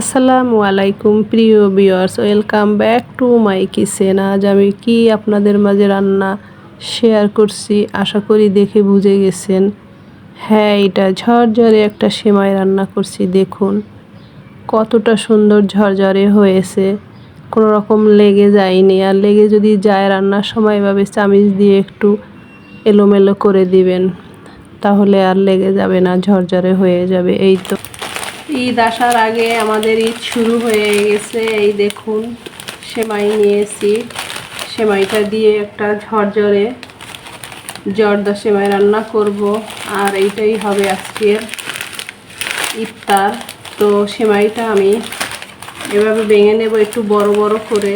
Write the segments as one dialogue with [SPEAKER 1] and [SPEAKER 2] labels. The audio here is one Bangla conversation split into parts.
[SPEAKER 1] আসসালামু আলাইকুম, প্রিয় viewers welcome back to my kitchen. আজ আমি কি আপনাদের মাঝে রান্না শেয়ার করছি, আশা করি দেখে বুঝে গেছেন। হ্যাঁ এটা ঝরঝরে একটা সেমাই রান্না করছি, দেখুন। কতটা সুন্দর ঝরঝরে হয়েছে। কোনো রকম লেগে যায়নি। আর লেগে যদি যায় রান্নার সময়, এভাবে চামিচ দিয়ে একটু এলোমেলো করে দিবেন, তাহলে আর লেগে যাবে না, ঝরঝরে হয়ে যাবে, এই তো। ঈদ আসার আগে আমাদের ঈদ শুরু হয়ে গেছে। এই দেখুন, সেমাই নিয়েছি। সেমাইটা দিয়ে একটা ঝরঝরে জর্দা সেমাই রান্না করব। আর এইটাই হবে আজকের ইফতার। তো সেমাইটা আমি এভাবে ভেঙে নেব একটু বড় বড় করে।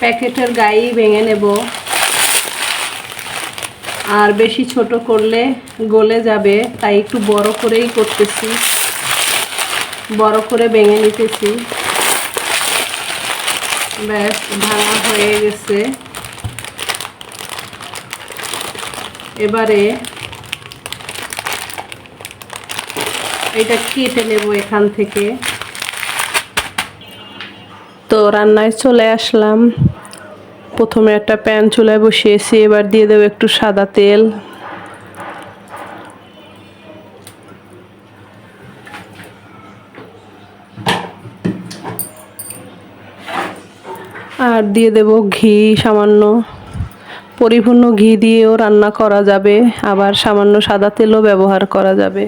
[SPEAKER 1] প্যাকেটের গায়েই ভেঙে নেব। আর বেশি ছোট করলে গলে যাবে, তাই একটু বড় করেই করতেছি। বড় করে ভেঙে নিতেছি। ব্যাস, ভাঙা হয়ে গেছে। এবারে এটা কেটে নেব এখান থেকে। তো রান্নায় চলে আসলাম। প্রথমে একটা প্যান চুলায় বসিয়েছি, এবার দিয়ে দেবো একটু সাদা তেল। আর দিয়ে দেব ঘি, সামান্য পরিপূর্ণ ঘি দিয়েও রান্না করা যাবে, আবার সামান্য সাদা তেলও ব্যবহার করা যাবে।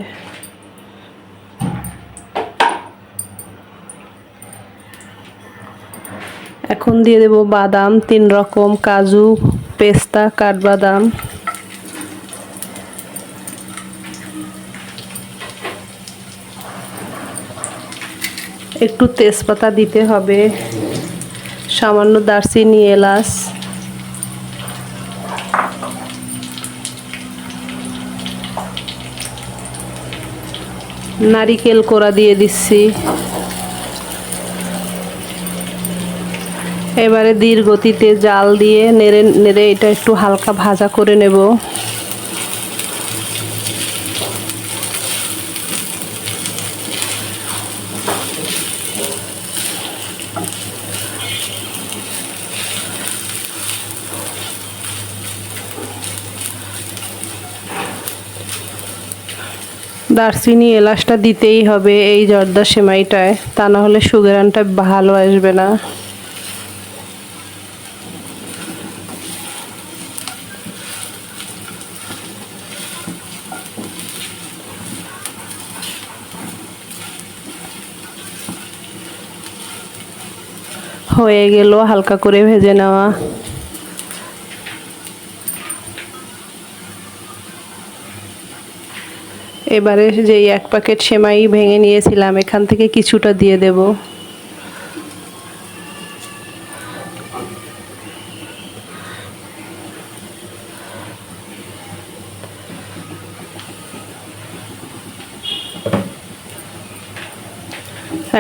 [SPEAKER 1] এখন দিয়ে দেব বাদাম, তিন রকম কাজু, পেস্তা, কাঠবাদাম। একটু তেজপাতা দিতে হবে। সামান্য দারচিনি, এলাচ। নারিকেল কোড়া দিয়ে দিচ্ছি। এবারে ধীর গতিতে জাল দিয়ে নেড়ে নেড়ে এটা একটু হালকা ভাজা করে নেব। দারচিনি এলাচটা দিতেই হবে এই জর্দা সেমাইটায়, তা না হলে সুগারানটা ভালো আসবে না। হয়ে গেল, হালকা করে ভেজে নেওয়া। এবারে যেই এক প্যাকেট সেমাই ভেঙে নিয়েছিলাম, এখান থেকে কিছুটা দিয়ে দেব।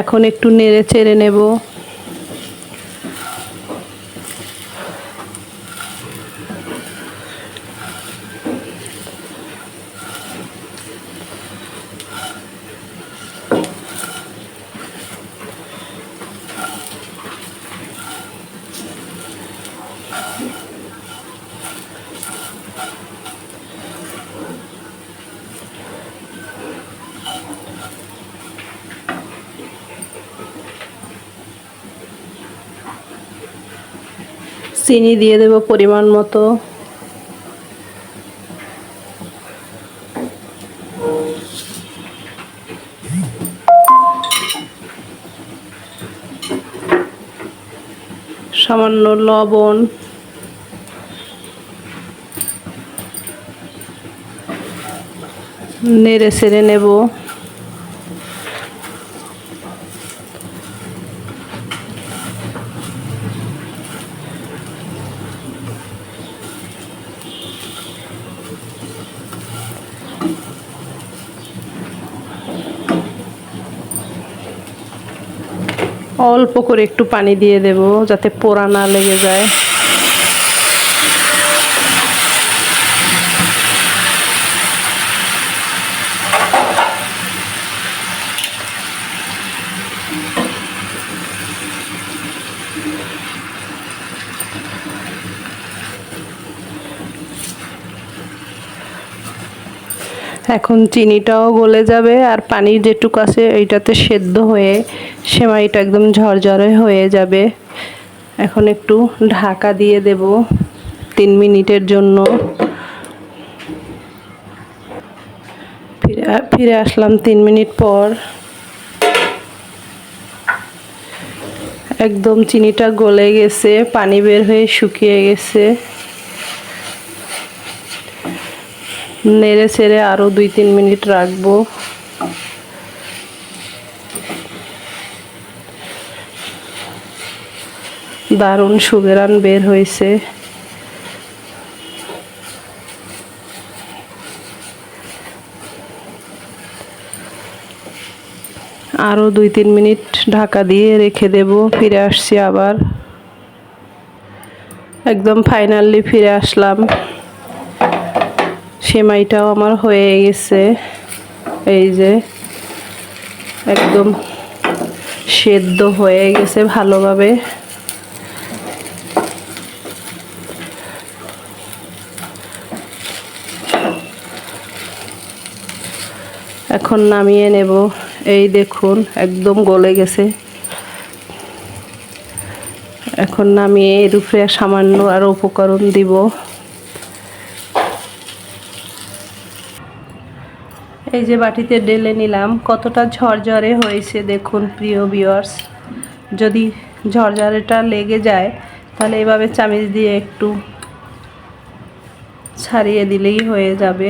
[SPEAKER 1] এখন একটু নেড়ে চেড়ে নেব। চিনি দিয়ে দেব পরিমাণ মতো। সামান্য লবণ। নেড়ে সেড়ে নেব। অল্প করে একটু পানি দিয়ে দেব যাতে পোড়া না লেগে যায়। এখন চিনিটাও গলে যাবে আর পানি যেটুকু আছে এইটাতে সেদ্ধ হয়ে সেমাইটা একদম ঝরঝরে হয়ে যাবে। এখন একটু ঢাকা দিয়ে দেব তিন মিনিটের জন্য। ফিরে ফিরে আসলাম তিন মিনিট পর। একদম চিনিটা গলে গেছে, পানি বের হয়ে শুকিয়ে গেছে। নেড়ে ছেড়ে আরও দুই, তিন মিনিট রাখব। দারুণ সুবেরান বের হয়েছে। আরও দুই, তিন মিনিট ঢাকা দিয়ে রেখে দেব, ফিরে আসছি আবার। একদম ফাইনালি ফিরে আসলাম। সেমাইটাও আমার হয়ে গেছে। এই যে একদম সেদ্ধ হয়ে গেছে ভালোভাবে। এখন নামিয়ে নেব। এই দেখুন, একদম গলে গেছে। এখন নামিয়ে এর উপরে সামান্য আরও উপকরণ দিব। এই যে বাটিতে ডেলে নিলাম, কতটা ঝরঝরে হয়েছে দেখুন প্রিয় বিয়ার্স যদি ঝরঝরেটা লেগে যায়, তাহলে এভাবে চামিচ দিয়ে একটু ছাড়িয়ে দিলেই হয়ে যাবে।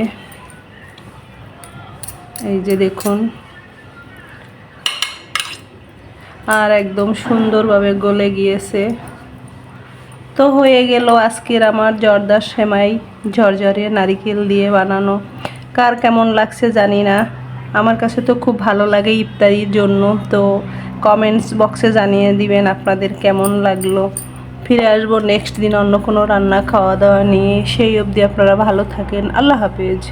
[SPEAKER 1] এই যে দেখুন। আর একদম সুন্দরভাবে গলে গিয়েছে। তো হয়ে গেল আজকের আমার জর্দার সেমাই, ঝরঝরে নারিকেল দিয়ে বানানো। কার কেমন লাগছে জানি না। আমার কাছে তো খুব ভালো লাগে ইফতারির জন্য, তো কমেন্টস বক্সে জানিয়ে দিবেন আপনাদের কেমন লাগল। ফিরে আসব নেক্সট দিন অন্য কোনো রান্না খাওয়া দাওয়া নিয়ে। সেই অবধি আপনারা ভালো থাকেন। আল্লাহ হাফেজ।